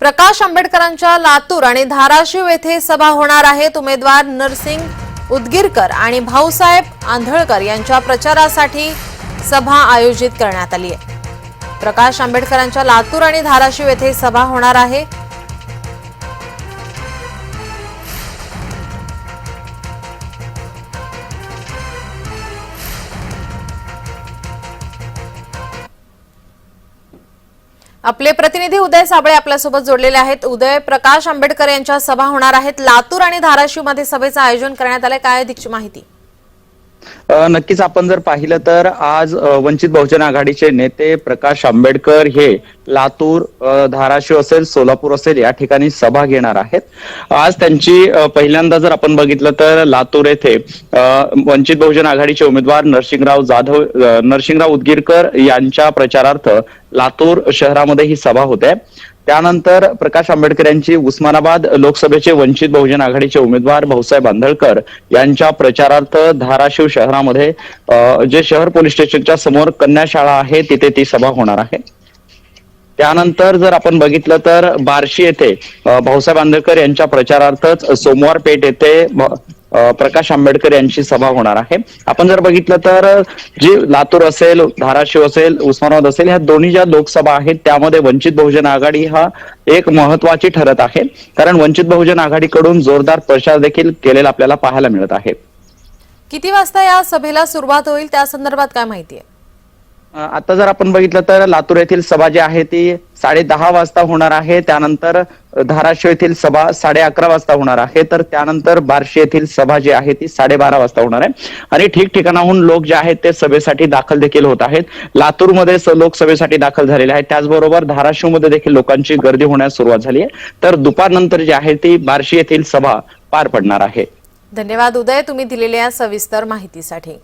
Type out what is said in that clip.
प्रकाश आंबेडकरांच्या लातूर आणि धाराशिव येथे सभा होणार आहेत. उमेदवार नरसिंग उदगीरकर आणि भाऊसाहेब आंधळकर यांच्या प्रचारासाठी सभा आयोजित करण्यात आली आहे. प्रकाश आंबेडकरांच्या लातूर आणि धाराशिव येथे सभा होणार आहे. आपले प्रतिनिधी उदय साबळे आपल्यासोबत जोडलेले आहेत. उदय प्रकाश आंबेडकर यांच्या सभा होणार आहेत. लातूर आणि धाराशिवमध्ये सभेचं आयोजन करण्यात आलंय. काय अधिकची माहिती? नक्कीच आपण जर पाहिलं तर आज वंचित बहुजन आघाडीचे नेते प्रकाश आंबेडकर हे लातूर धाराशिव असेल सोलापूर असेल या ठिकाणी सभा घेणार आहेत. आज त्यांची पहिल्यांदा जर आपण बघितलं तर लातूर येथे वंचित बहुजन आघाडीचे उमेदवार नरसिंगराव जाधव नरसिंगराव उदगीरकर यांच्या प्रचारार्थ लातूर शहरामध्ये ही सभा होते. त्यानंतर प्रकाश आंबेडकर यांची उस्मानाबाद लोकसभेचे वंचित बहुजन आघाडीचे उमेदवार भाऊसाहेब आंधळकर यांच्या प्रचारार्थ धाराशिव शहरामध्ये जे शहर पोलीस स्टेशनच्या समोर कन्या शाळा आहे तिथे ती सभा होणार आहे. त्यानंतर जर आपण बघितलं तर बार्शी येथे भाऊसाहेब आंबेडकर यांच्या प्रचारार्थच सोमवार पेठ येथे प्रकाश आंबेडकर यांची सभा होणार आहे. आपण जर बघितलं तर जे लातूर असेल धाराशिव असेल उस्मानाबाद असेल ह्या दोन्ही ज्या लोकसभा आहेत त्यामध्ये वंचित बहुजन आघाडी हा एक महत्वाची ठरत आहे. कारण वंचित बहुजन आघाडीकडून जोरदार प्रचार देखील केलेला आपल्याला पाहायला मिळत आहे. किती वाजता या सभेला सुरुवात होईल? त्या संदर्भात काय माहिती आहे? आता जर आपण बघितलं तर लातूर येथील सभा जी आहे ती साडे दहा वाजता होणार आहे. त्यानंतर धाराशिव येथील सभा साडे अकरा वाजता होणार आहे. तर त्यानंतर बार्शी येथील सभा जी आहे ती साडेबारा वाजता होणार आहे. आणि ठिकठिकाणाहून लोक जे आहेत ते सभेसाठी दाखल देखील होत आहेत. लातूरमध्ये लोकसभेसाठी दाखल झालेले आहेत. त्याचबरोबर धाराशिवमध्ये देखील लोकांची गर्दी होण्यास सुरुवात झाली आहे. तर दुपारनंतर जी आहे ती बार्शी येथील सभा पार पडणार आहे. धन्यवाद उदय. तुम्ही दिलेल्या सविस्तर माहितीसाठी.